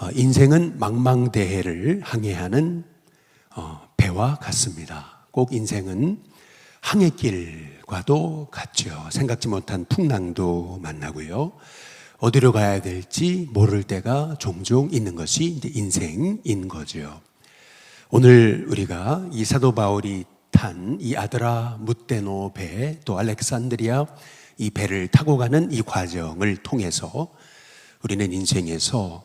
어, 인생은 망망대해를 항해하는 어, 배와 같습니다. 꼭 인생은 항해길과도 같죠. 생각지 못한 풍랑도 만나고요. 어디로 가야 될지 모를 때가 종종 있는 것이 이제 인생인 거죠. 오늘 우리가 이 사도 바울이 탄 이 아드라 무테노 배, 또 알렉산드리아 이 배를 타고 가는 이 과정을 통해서 우리는 인생에서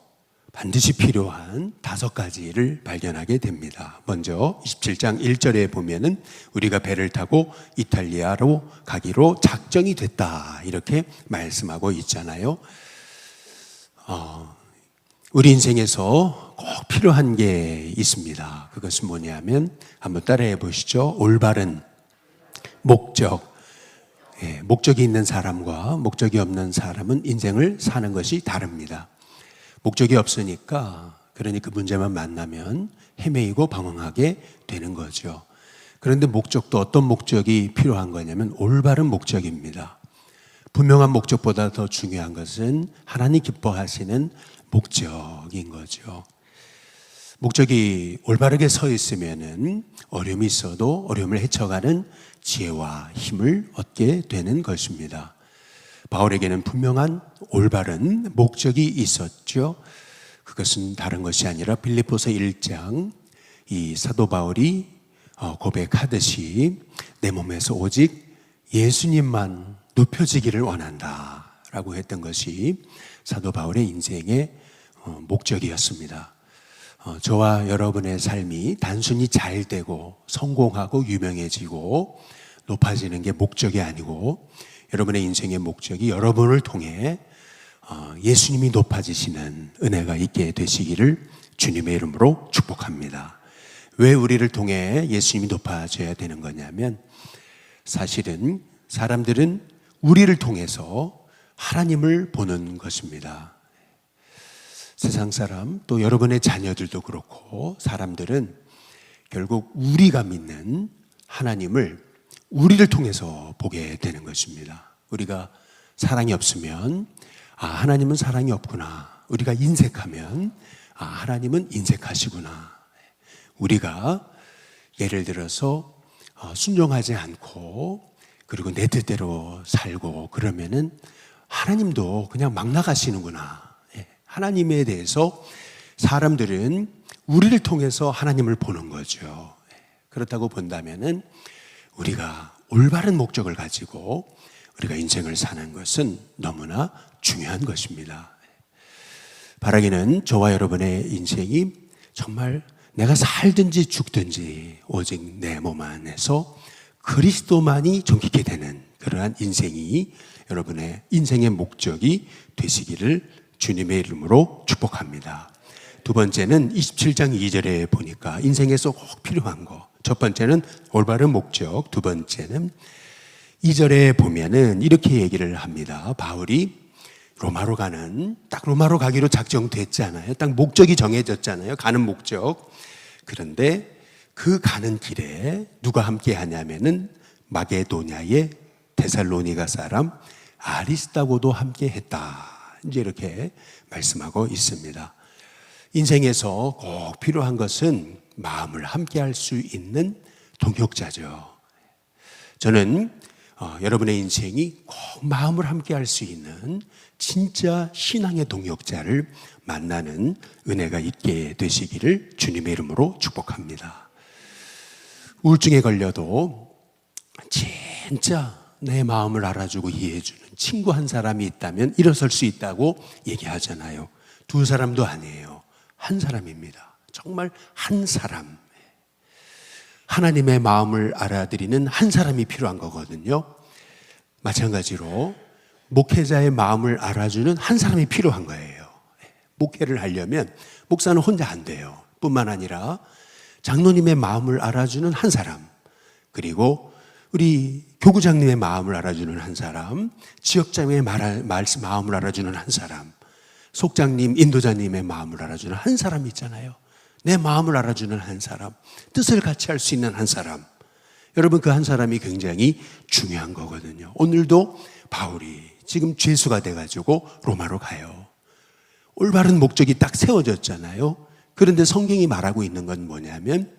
반드시 필요한 다섯 가지를 발견하게 됩니다. 먼저 27장 1절에 보면은 우리가 배를 타고 이탈리아로 가기로 작정이 됐다. 이렇게 말씀하고 있잖아요. 어, 우리 인생에서 꼭 필요한 게 있습니다. 그것은 뭐냐면 한번 따라해 보시죠. 올바른 목적. 예, 목적이 있는 사람과 목적이 없는 사람은 인생을 사는 것이 다릅니다. 목적이 없으니까 그러니 그 문제만 만나면 헤매이고 방황하게 되는 거죠. 그런데 목적도 어떤 목적이 필요한 거냐면 올바른 목적입니다. 분명한 목적보다 더 중요한 것은 하나님 기뻐하시는 목적인 거죠. 목적이 올바르게 서 있으면은 어려움이 있어도 어려움을 헤쳐가는 지혜와 힘을 얻게 되는 것입니다. 바울에게는 분명한 올바른 목적이 있었죠. 그것은 다른 것이 아니라 빌립보서 1장 이 사도 바울이 어, 고백하듯이 내 몸에서 오직 예수님만 높여지기를 원한다 라고 했던 것이 사도 바울의 인생의 어, 목적이었습니다. 어, 저와 여러분의 삶이 단순히 잘 되고 성공하고 유명해지고 높아지는 게 목적이 아니고 여러분의 인생의 목적이 여러분을 통해 어, 예수님이 높아지시는 은혜가 있게 되시기를 주님의 이름으로 축복합니다. 왜 우리를 통해 예수님이 높아져야 되는 거냐면 사실은 사람들은 우리를 통해서 하나님을 보는 것입니다. 세상 사람 또 여러분의 자녀들도 그렇고 사람들은 결국 우리가 믿는 하나님을 우리를 통해서 보게 되는 것입니다. 우리가 사랑이 없으면 아 하나님은 사랑이 없구나. 우리가 인색하면 아 하나님은 인색하시구나. 우리가 예를 들어서 어, 순종하지 않고 그리고 내 뜻대로 살고 그러면은 하나님도 그냥 막 나가시는구나. 예, 하나님에 대해서 사람들은 우리를 통해서 하나님을 보는 거죠. 예, 그렇다고 본다면은 우리가 올바른 목적을 가지고 우리가 인생을 사는 것은 너무나 중요한 것입니다. 바라기는 저와 여러분의 인생이 정말 내가 살든지 죽든지 오직 내 몸 안에서 그리스도만이 존귀게 되는 그러한 인생이 여러분의 인생의 목적이 되시기를 주님의 이름으로 축복합니다. 두 번째는 27장 2절에 보니까 인생에서 꼭 필요한 거. 첫 번째는 올바른 목적. 두 번째는 2절에 보면은 이렇게 얘기를 합니다. 바울이 로마로 가는, 딱 로마로 가기로 작정됐잖아요. 딱 목적이 정해졌잖아요. 가는 목적. 그런데 그 가는 길에 누가 함께 하냐면은 마게도냐의 데살로니가 사람 아리스다고도 함께 했다. 이제 이렇게 말씀하고 있습니다. 인생에서 꼭 필요한 것은 마음을 함께 할 수 있는 동역자죠. 저는 어, 여러분의 인생이 꼭 마음을 함께 할 수 있는 진짜 신앙의 동역자를 만나는 은혜가 있게 되시기를 주님의 이름으로 축복합니다. 우울증에 걸려도 진짜 내 마음을 알아주고 이해해주는 친구 한 사람이 있다면 일어설 수 있다고 얘기하잖아요. 두 사람도 아니에요. 한 사람입니다. 정말 한 사람. 하나님의 마음을 알아들이는 한 사람이 필요한 거거든요. 마찬가지로 목회자의 마음을 알아주는 한 사람이 필요한 거예요. 목회를 하려면 목사는 혼자 안 돼요. 뿐만 아니라 장로님의 마음을 알아주는 한 사람, 그리고 우리 교구장님의 마음을 알아주는 한 사람, 지역장의 마음을 알아주는 한 사람, 속장님, 인도자님의 마음을 알아주는 한 사람 있잖아요. 내 마음을 알아주는 한 사람, 뜻을 같이 할 수 있는 한 사람. 여러분 그 한 사람이 굉장히 중요한 거거든요. 오늘도 바울이 지금 죄수가 돼가지고 로마로 가요. 올바른 목적이 딱 세워졌잖아요. 그런데 성경이 말하고 있는 건 뭐냐면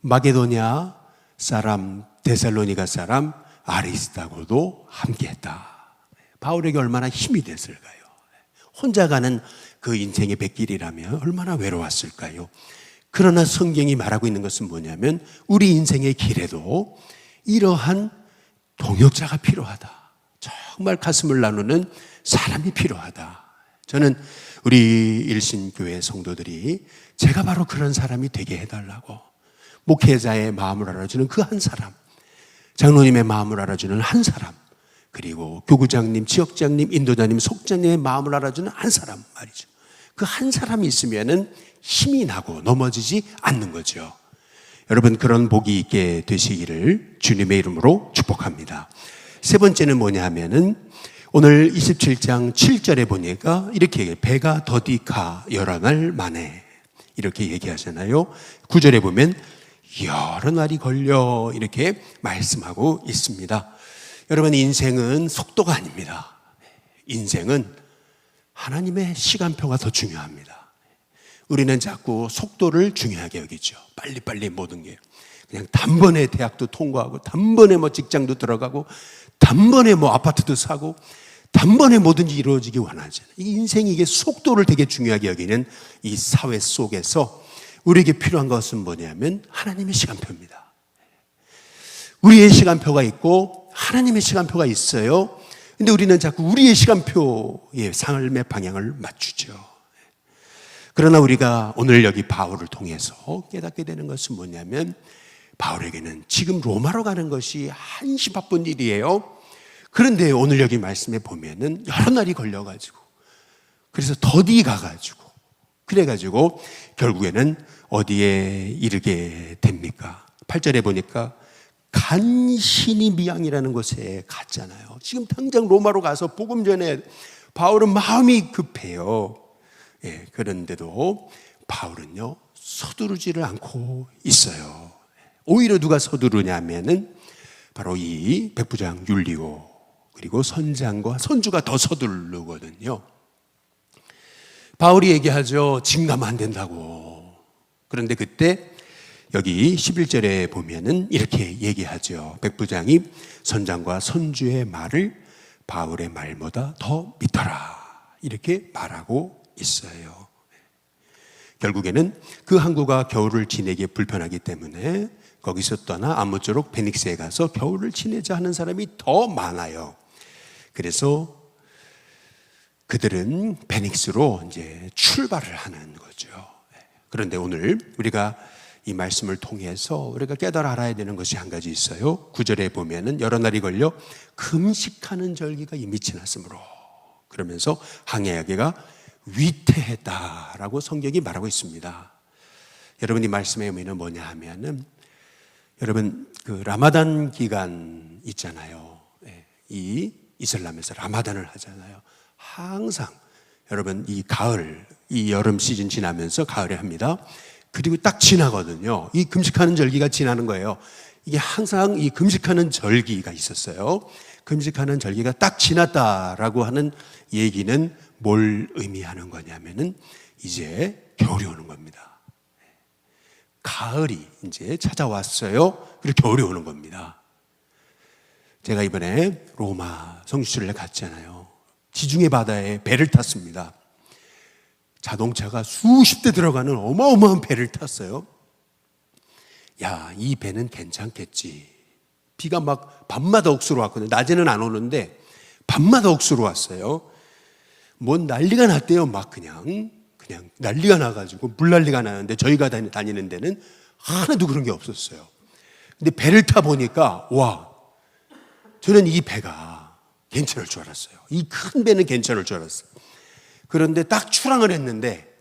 마게도냐 사람, 데살로니가 사람 아리스다고도 함께 했다. 바울에게 얼마나 힘이 됐을까요? 혼자 가는 그 인생의 백길이라면 얼마나 외로웠을까요? 그러나 성경이 말하고 있는 것은 뭐냐면 우리 인생의 길에도 이러한 동역자가 필요하다. 정말 가슴을 나누는 사람이 필요하다. 저는 우리 일신교회 성도들이 제가 바로 그런 사람이 되게 해달라고 목회자의 마음을 알아주는 그 한 사람, 장로님의 마음을 알아주는 한 사람, 그리고 교구장님, 지역장님, 인도자님, 속장님의 마음을 알아주는 한 사람 말이죠. 그 한 사람이 있으면은 힘이 나고 넘어지지 않는 거죠. 여러분 그런 복이 있게 되시기를 주님의 이름으로 축복합니다. 세 번째는 뭐냐 하면은 오늘 27장 7절에 보니까 이렇게. 배가 더디카 여러 날 만에 이렇게 얘기하잖아요. 9절에 보면 여러 날이 걸려 이렇게 말씀하고 있습니다. 여러분 인생은 속도가 아닙니다. 인생은 하나님의 시간표가 더 중요합니다. 우리는 자꾸 속도를 중요하게 여기죠. 빨리빨리 모든 게. 그냥 단번에 대학도 통과하고, 단번에 뭐 직장도 들어가고, 단번에 뭐 아파트도 사고, 단번에 뭐든지 이루어지기 원하잖아요. 이 인생이 이게 속도를 되게 중요하게 여기는 이 사회 속에서 우리에게 필요한 것은 뭐냐면 하나님의 시간표입니다. 우리의 시간표가 있고 하나님의 시간표가 있어요. 근데 우리는 자꾸 우리의 시간표의 삶의 방향을 맞추죠. 그러나 우리가 오늘 여기 바울을 통해서 깨닫게 되는 것은 뭐냐면 바울에게는 지금 로마로 가는 것이 한시 바쁜 일이에요. 그런데 오늘 여기 말씀에 보면은 여러 날이 걸려가지고 그래서 더디 가가지고 그래가지고 결국에는 어디에 이르게 됩니까? 8절에 보니까 간신히 미양이라는 곳에 갔잖아요. 지금 당장 로마로 가서 복음 전에 바울은 마음이 급해요. 예, 그런데도 바울은요, 서두르지를 않고 있어요. 오히려 누가 서두르냐면은 바로 이 백부장 율리오 그리고 선장과 선주가 더 서두르거든요. 바울이 얘기하죠. 진가면 안 된다고. 그런데 그때 여기 11절에 보면은 이렇게 얘기하죠. 백부장이 선장과 선주의 말을 바울의 말보다 더 믿더라. 이렇게 말하고 있어요. 결국에는 그 항구가 겨울을 지내기에 불편하기 때문에 거기서 떠나 아무쪼록 베닉스에 가서 겨울을 지내자 하는 사람이 더 많아요. 그래서 그들은 베닉스로 이제 출발을 하는 거죠. 그런데 오늘 우리가 이 말씀을 통해서 우리가 깨달아 알아야 되는 것이 한 가지 있어요. 구절에 보면은 여러 날이 걸려 금식하는 절기가 이미 지났으므로 그러면서 항해하기가 위태했다라고 성경이 말하고 있습니다. 여러분 이 말씀의 의미는 뭐냐 하면은 여러분 그 라마단 기간 있잖아요. 예, 이 이슬람에서 라마단을 하잖아요. 항상 여러분 이 가을 이 여름 시즌 지나면서 가을에 합니다. 그리고 딱 지나거든요. 이 금식하는 절기가 지나는 거예요. 이게 항상 이 금식하는 절기가 있었어요. 금식하는 절기가 딱 지났다라고 하는 얘기는 뭘 의미하는 거냐면은 이제 겨울이 오는 겁니다. 가을이 이제 찾아왔어요. 그리고 겨울이 오는 겁니다. 제가 이번에 로마 성지순례 갔잖아요. 지중해 바다에 배를 탔습니다. 자동차가 수십 대 들어가는 어마어마한 배를 탔어요. 야, 이 배는 괜찮겠지. 비가 막 밤마다 억수로 왔거든요. 낮에는 안 오는데 밤마다 억수로 왔어요. 뭔 난리가 났대요. 막 그냥 그냥 난리가 나가지고 물난리가 나는데 저희가 다니는 데는 하나도 그런 게 없었어요. 근데 배를 타 보니까 와 저는 이 배가 괜찮을 줄 알았어요. 이 큰 배는 괜찮을 줄 알았어요. 그런데 딱 출항을 했는데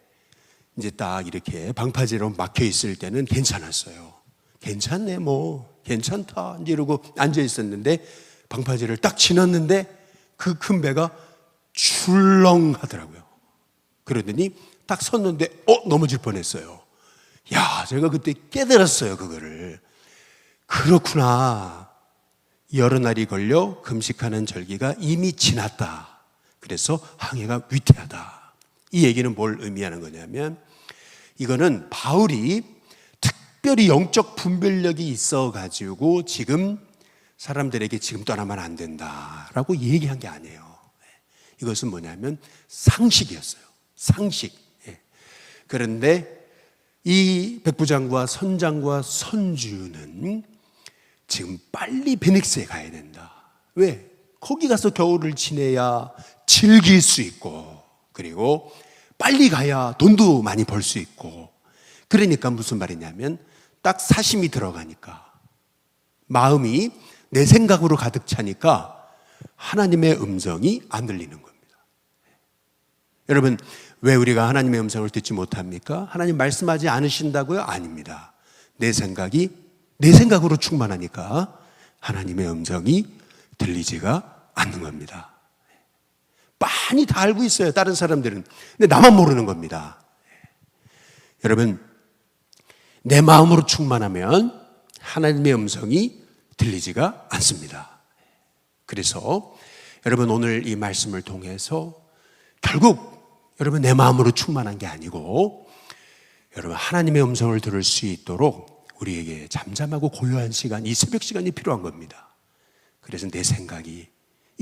이제 딱 이렇게 방파제로 막혀 있을 때는 괜찮았어요. 괜찮네 뭐 괜찮다 이러고 앉아 있었는데 방파제를 딱 지났는데 그 큰 배가 출렁하더라고요. 그러더니 딱 섰는데 어 넘어질 뻔했어요. 야 제가 그때 깨달았어요 그거를 그렇구나 여러 날이 걸려 금식하는 절기가 이미 지났다. 그래서 항해가 위태하다. 이 얘기는 뭘 의미하는 거냐면 이거는 바울이 특별히 영적 분별력이 있어 가지고 지금 사람들에게 지금 떠나면 안 된다라고 얘기한 게 아니에요. 이것은 뭐냐면 상식이었어요. 상식. 예. 그런데 이 백부장과 선장과 선주는 지금 빨리 베닉스에 가야 된다. 왜? 거기 가서 겨울을 지내야 즐길 수 있고, 그리고 빨리 가야 돈도 많이 벌 수 있고, 그러니까 무슨 말이냐면 딱 사심이 들어가니까 마음이 내 생각으로 가득 차니까 하나님의 음성이 안 들리는 겁니다. 여러분, 왜 우리가 하나님의 음성을 듣지 못합니까? 하나님 말씀하지 않으신다고요? 아닙니다. 내 생각이 내 생각으로 충만하니까 하나님의 음성이 들리지가 않는 겁니다. 많이 다 알고 있어요. 다른 사람들은. 근데 나만 모르는 겁니다. 여러분, 내 마음으로 충만하면 하나님의 음성이 들리지가 않습니다. 그래서 여러분 오늘 이 말씀을 통해서 결국 여러분 내 마음으로 충만한 게 아니고 여러분 하나님의 음성을 들을 수 있도록 우리에게 잠잠하고 고요한 시간, 이 새벽 시간이 필요한 겁니다. 그래서 내 생각이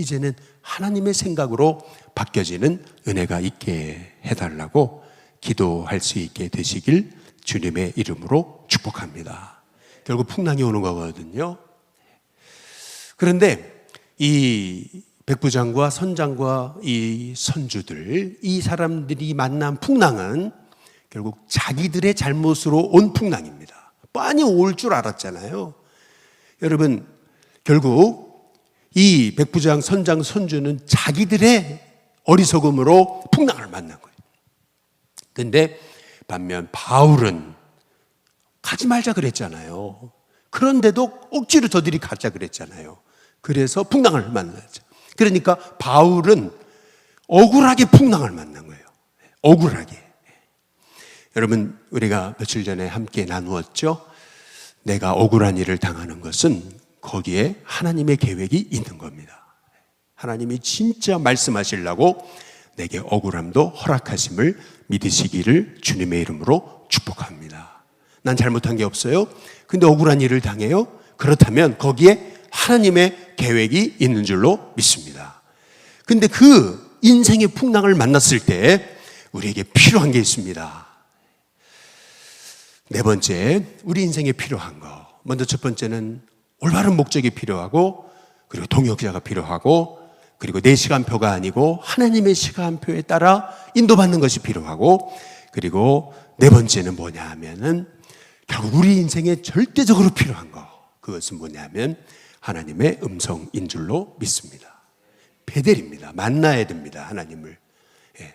이제는 하나님의 생각으로 바뀌어지는 은혜가 있게 해달라고 기도할 수 있게 되시길 주님의 이름으로 축복합니다. 결국 풍랑이 오는 거거든요. 그런데 이 백부장과 선장과 이 선주들, 이 사람들이 만난 풍랑은 결국 자기들의 잘못으로 온 풍랑입니다. 뻔히 올 줄 알았잖아요. 여러분, 결국 이 백부장, 선장, 선주는 자기들의 어리석음으로 풍랑을 만난 거예요. 근데 반면 바울은 가지 말자 그랬잖아요. 그런데도 억지로 저들이 가자 그랬잖아요. 그래서 풍랑을 만났죠. 그러니까 바울은 억울하게 풍랑을 만난 거예요. 억울하게. 여러분, 우리가 며칠 전에 함께 나누었죠? 내가 억울한 일을 당하는 것은 거기에 하나님의 계획이 있는 겁니다. 하나님이 진짜 말씀하시려고 내게 억울함도 허락하심을 믿으시기를 주님의 이름으로 축복합니다. 난 잘못한 게 없어요. 근데 억울한 일을 당해요. 그렇다면 거기에 하나님의 계획이 있는 줄로 믿습니다. 근데 그 인생의 풍랑을 만났을 때 우리에게 필요한 게 있습니다. 네 번째, 우리 인생에 필요한 거. 먼저 첫 번째는 올바른 목적이 필요하고, 그리고 동역자가 필요하고, 그리고 내 시간표가 아니고 하나님의 시간표에 따라 인도받는 것이 필요하고, 그리고 네 번째는 뭐냐 하면은 결국 우리 인생에 절대적으로 필요한 거. 그것은 뭐냐면 하나님의 음성인 줄로 믿습니다. 베델입니다. 만나야 됩니다. 하나님을. 예.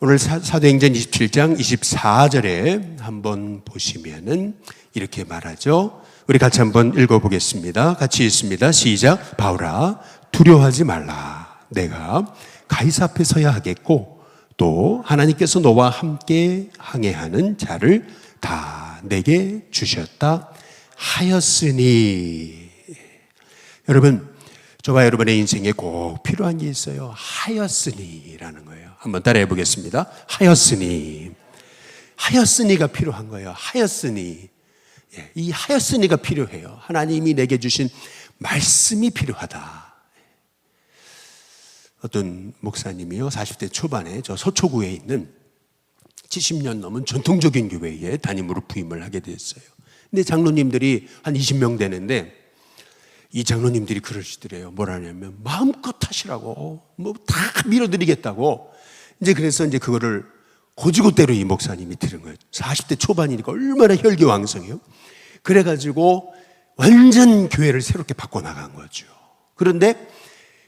오늘 사, 사도행전 27장 24절에 한번 보시면은 이렇게 말하죠. 우리 같이 한번 읽어보겠습니다. 같이 읽습니다. 시작. 바울아, 두려워하지 말라. 내가 가이사 앞에 서야 하겠고 또 하나님께서 너와 함께 항해하는 자를 다 내게 주셨다 하였으니 여러분 저와 여러분의 인생에 꼭 필요한 게 있어요. 하였으니라는 거예요. 한번 따라해 보겠습니다. 하였으니 하였으니가 필요한 거예요. 하였으니 예, 이 하였으니가 필요해요. 하나님이 내게 주신 말씀이 필요하다. 어떤 목사님이요, 40대 초반에 저 서초구에 있는 70년 넘은 전통적인 교회에 담임으로 부임을 하게 됐어요. 근데 장로님들이 한 20명 되는데 이 장로님들이 그러시더래요. 뭐라냐면 마음껏 하시라고 뭐 다 밀어드리겠다고 이제 그래서 이제 그거를 고지고대로 이 목사님이 들은 거예요. 40대 초반이니까 얼마나 혈기왕성해요. 그래가지고 완전 교회를 새롭게 바꿔나간 거죠. 그런데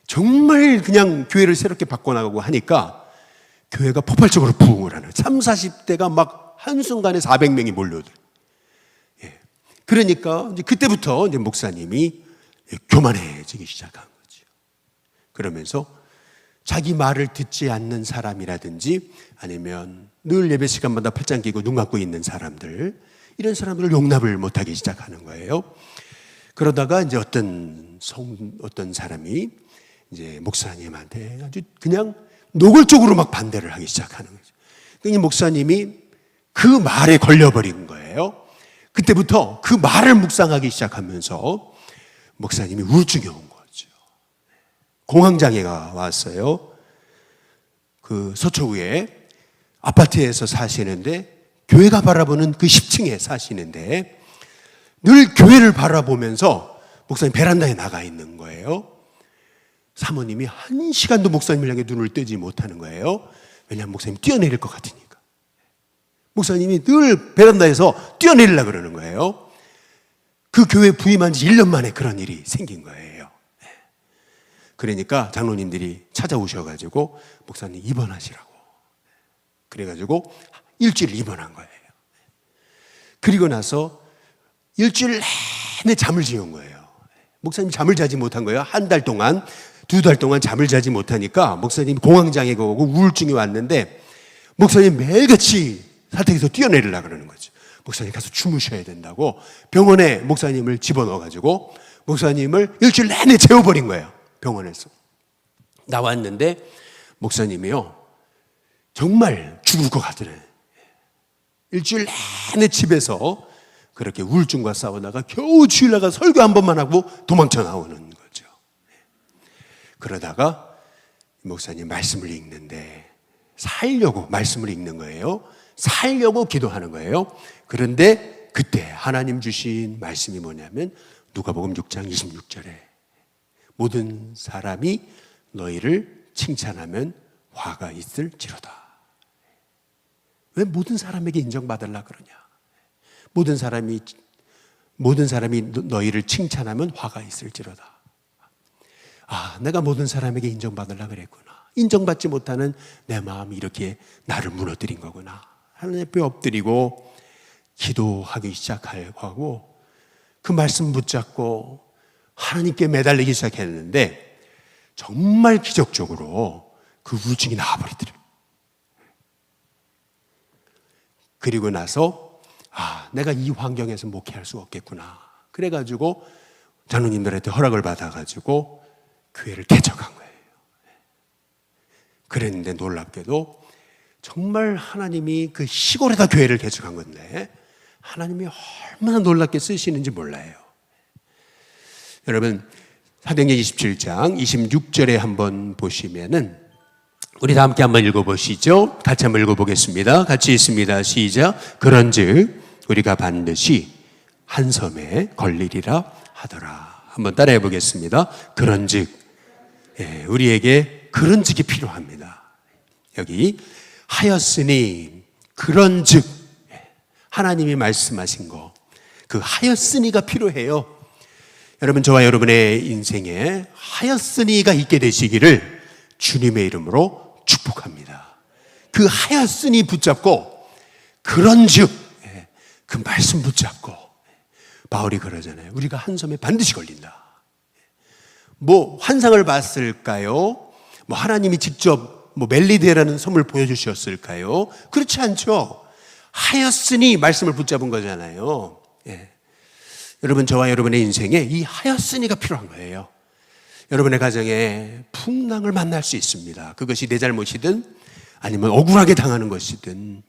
정말 그냥 교회를 새롭게 바꿔나가고 하니까 교회가 폭발적으로 부흥을 하는 3, 40대가 막 한순간에 400명이 몰려들. 예. 그러니까 이제 그때부터 이제 목사님이 교만해지기 시작한 거죠. 그러면서 자기 말을 듣지 않는 사람이라든지 아니면 늘 예배 시간마다 팔짱 끼고 눈 감고 있는 사람들 이런 사람들을 용납을 못하기 시작하는 거예요. 그러다가 이제 어떤 성 어떤 사람이 이제 목사님한테 아주 그냥 노골적으로 막 반대를 하기 시작하는 거죠. 이 목사님이 그 말에 걸려버린 거예요. 그때부터 그 말을 묵상하기 시작하면서 목사님이 우울증이 온 거죠. 공황장애가 왔어요. 그 서초구에 아파트에서 사시는데 교회가 바라보는 그 10층에 사시는데 늘 교회를 바라보면서 목사님 베란다에 나가 있는 거예요. 사모님이 한 시간도 목사님을 향해 눈을 뜨지 못하는 거예요. 왜냐하면 목사님 뛰어내릴 것 같으니까. 목사님이 늘 베란다에서 뛰어내리려 그러는 거예요. 그 교회 부임한 지 1년 만에 그런 일이 생긴 거예요. 네. 그러니까 장로님들이 찾아오셔가지고 목사님 입원하시라고. 그래가지고 일주일 입원한 거예요. 그리고 나서 일주일 내내 잠을 지은 거예요. 목사님 잠을 자지 못한 거예요. 한 달 동안, 두 달 동안 잠을 자지 못하니까 목사님 공황장애가 오고 우울증이 왔는데 목사님 매일같이 사택에서 뛰어내리려 그러는 거죠. 목사님 가서 주무셔야 된다고 병원에 목사님을 집어넣어가지고 목사님을 일주일 내내 재워버린 거예요. 병원에서. 나왔는데 목사님이요. 정말 죽을 것 같으네. 일주일 내내 집에서 그렇게 우울증과 싸우다가 겨우 주일 나가 설교 한 번만 하고 도망쳐 나오는 거죠. 그러다가 목사님 말씀을 읽는데 살려고 말씀을 읽는 거예요. 살려고 기도하는 거예요. 그런데 그때 하나님 주신 말씀이 뭐냐면 누가복음 6장 26절에 모든 사람이 너희를 칭찬하면 화가 있을지로다. 왜 모든 사람에게 인정받으려 그러냐? 모든 사람이 모든 사람이 너희를 칭찬하면 화가 있을지로다. 아, 내가 모든 사람에게 인정받으려 그랬구나. 인정받지 못하는 내 마음이 이렇게 나를 무너뜨린 거구나. 하나님 앞에 엎드리고 기도하기 시작하고 그 말씀 붙잡고 하나님께 매달리기 시작했는데 정말 기적적으로 그 우울증이 나와버리더래요. 그리고 나서 아, 내가 이 환경에서 목회할 수 없겠구나. 그래 가지고 장로님들한테 허락을 받아 가지고 교회를 개척한 거예요. 그랬는데 놀랍게도 정말 하나님이 그 시골에다 교회를 개척한 건데 하나님이 얼마나 놀랍게 쓰시는지 몰라요. 여러분 사도행전 27장 26절에 한번 보시면은 우리 다 함께 한번 읽어보시죠. 같이 한번 읽어보겠습니다. 같이 있습니다. 시작. 그런즉 우리가 반드시 한 섬에 걸리리라 하더라. 한번 따라해 보겠습니다. 그런즉 예, 우리에게 그런즉이 필요합니다. 여기 하였으니 그런즉 예, 하나님이 말씀하신 거 그 하였으니가 필요해요. 여러분 저와 여러분의 인생에 하였으니가 있게 되시기를 주님의 이름으로 축복합니다. 그 하였으니 붙잡고 그런즉 예, 그 말씀 붙잡고 바울이 그러잖아요. 우리가 한 섬에 반드시 걸린다. 뭐 환상을 봤을까요? 뭐 하나님이 직접 뭐 멜리데라는 섬을 보여주셨을까요? 그렇지 않죠. 하였으니 말씀을 붙잡은 거잖아요. 예. 여러분 저와 여러분의 인생에 이 하였으니가 필요한 거예요. 여러분의 가정에 풍랑을 만날 수 있습니다. 그것이 내 잘못이든 아니면 억울하게 당하는 것이든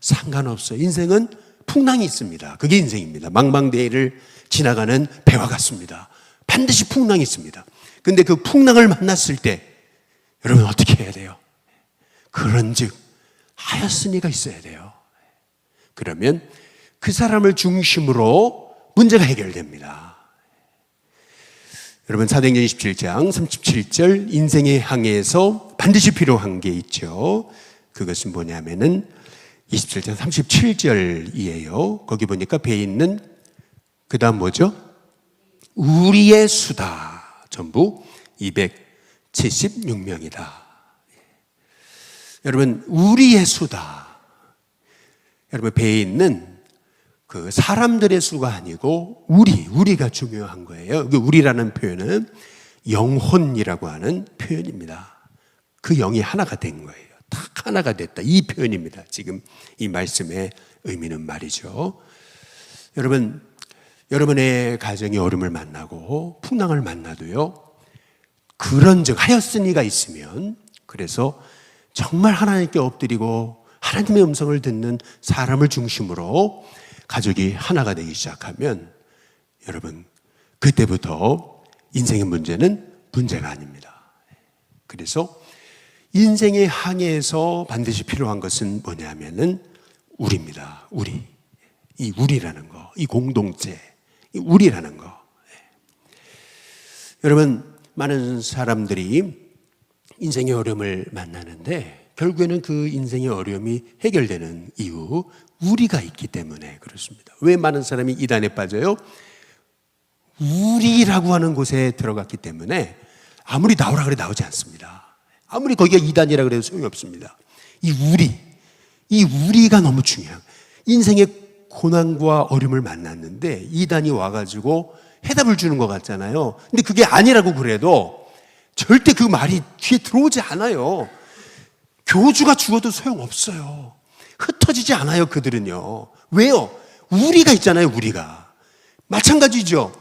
상관없어요. 인생은 풍랑이 있습니다. 그게 인생입니다. 망망대해를 지나가는 배와 같습니다. 반드시 풍랑이 있습니다. 근데 그 풍랑을 만났을 때 여러분 어떻게 해야 돼요? 그런즉 하였으니가 있어야 돼요. 그러면 그 사람을 중심으로 문제가 해결됩니다. 여러분 사도행전 27장 37절 인생의 항해에서 반드시 필요한 게 있죠. 그것은 뭐냐면은 27장 37절이에요. 거기 보니까 배에 있는 그다음 뭐죠? 우리의 수다. 전부 276명이다. 여러분 우리의 수다. 여러분 배에 있는 그 사람들의 수가 아니고 우리 우리가 중요한 거예요. 그 우리라는 표현은 영혼이라고 하는 표현입니다. 그 영이 하나가 된 거예요. 딱 하나가 됐다. 이 표현입니다. 지금 이 말씀의 의미는 말이죠. 여러분 여러분의 가정이 어려움을 만나고 풍랑을 만나도요. 그런 즉 하였으니가 있으면 그래서 정말 하나님께 엎드리고 하나님의 음성을 듣는 사람을 중심으로 가족이 하나가 되기 시작하면 여러분 그때부터 인생의 문제는 문제가 아닙니다. 그래서 인생의 항해에서 반드시 필요한 것은 뭐냐면은 우리입니다. 우리. 이 우리라는 거, 이 공동체, 이 우리라는 거. 여러분, 많은 사람들이 인생의 어려움을 만나는데 결국에는 그 인생의 어려움이 해결되는 이유, 우리가 있기 때문에 그렇습니다. 왜 많은 사람이 이단에 빠져요? 우리라고 하는 곳에 들어갔기 때문에 아무리 나오라 그래 나오지 않습니다. 아무리 거기가 이단이라 그래도 소용이 없습니다. 이 우리, 이 우리가 너무 중요한 인생의 고난과 어려움을 만났는데 이단이 와가지고 해답을 주는 것 같잖아요. 근데 그게 아니라고 그래도 절대 그 말이 귀에 들어오지 않아요. 교주가 죽어도 소용없어요. 흩어지지 않아요, 그들은요. 왜요? 우리가 있잖아요, 우리가. 마찬가지죠.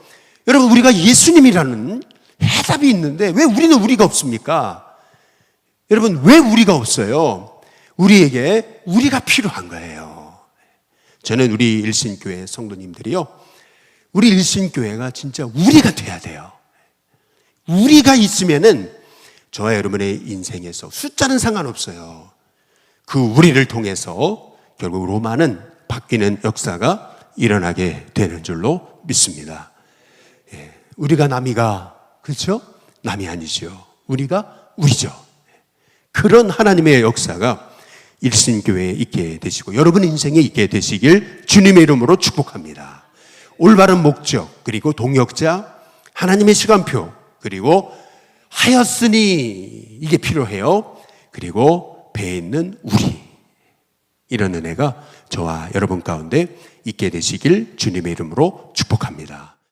여러분, 우리가 예수님이라는 해답이 있는데 왜 우리는 우리가 없습니까? 여러분, 왜 우리가 없어요? 우리에게 우리가 필요한 거예요. 저는 우리 일신교회 성도님들이요. 우리 일신교회가 진짜 우리가 돼야 돼요. 우리가 있으면은 저와 여러분의 인생에서 숫자는 상관없어요. 그 우리를 통해서 결국 로마는 바뀌는 역사가 일어나게 되는 줄로 믿습니다. 예, 우리가 남이가 그렇죠? 남이 아니죠. 우리가 우리죠. 그런 하나님의 역사가 일신교회에 있게 되시고 여러분 인생에 있게 되시길 주님의 이름으로 축복합니다. 올바른 목적 그리고 동역자 하나님의 시간표 그리고 하였으니 이게 필요해요. 그리고 배에 있는 우리 이런 은혜가 저와 여러분 가운데 있게 되시길 주님의 이름으로 축복합니다.